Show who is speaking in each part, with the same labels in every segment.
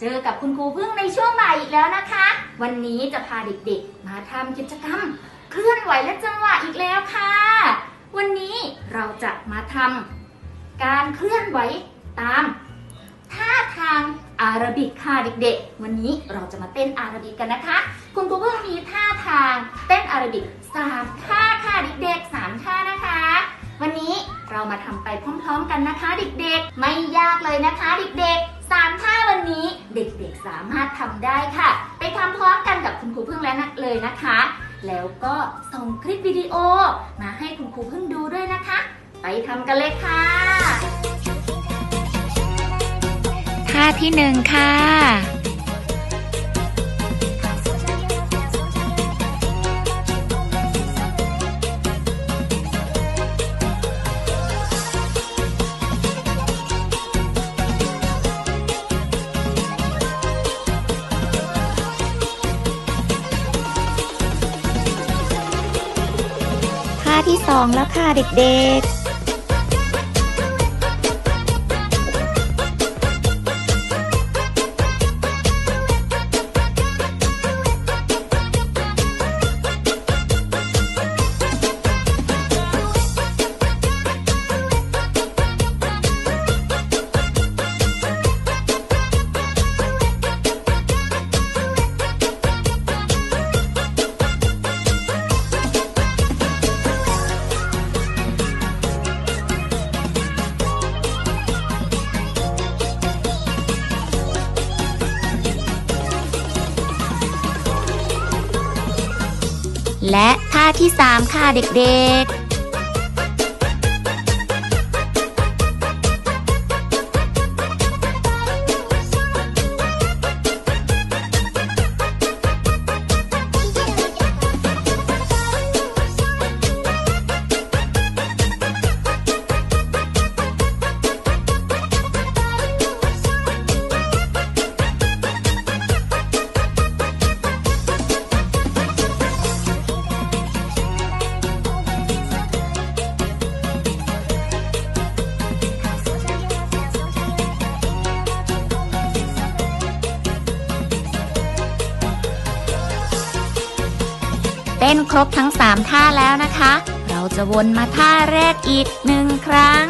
Speaker 1: เจอกับคุณครูพึ่งในช่วงบ่ายอีกแล้วนะคะ วันนี้จะพาเด็กๆ มาทำกิจกรรม เคลื่อนไหวและจังหวะอีกแล้วค่ะ วันนี้เราจะมาทำการเคลื่อนไหวตามท่าทางอาราบิกค่ะเด็กๆ วันนี้เราจะมาเต้นอาราบิกกันนะคะ คุณครูเพิ่งมีท่าทางเต้นอาราบิกสามท่าค่ะเด็กๆสามท่านะคะ วันนี้เรามาทำไปพร้อมๆกันนะคะ เด็กๆ ไม่ยากเลยนะคะ เด็กๆ สามท่าวันนี้เด็กๆสามารถทำได้ค่ะ ไปทำพร้อมกันกับคุณครูพึ่งแล้วนะเลยนะคะ แล้วก็ส่งคลิปวิดีโอมาให้คุณครูพึ่งดูด้วยนะคะ ไปทำกันเลยค่ะ
Speaker 2: ท่าที่หนึ่งค่ะ ที่สองแล้วค่ะเด็กๆ และท่าที่สามค่ะเด็กๆ เต้นครบทั้ง 3 ท่าแล้วนะคะ เราจะวนมาท่าแรกอีกหนึ่งครั้ง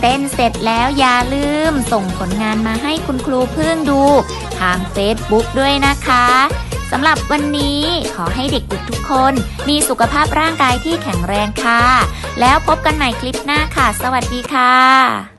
Speaker 2: เต้นเสร็จแล้วอย่าลืมส่งผลงานมาให้คุณครูเพิ่งดูทาง Facebook ด้วยนะคะสำหรับวันนี้ขอให้เด็กๆทุกคน มีสุขภาพร่างกายที่แข็งแรงค่ะ แล้วพบกันใหม่คลิปหน้าค่ะ สวัสดีค่ะ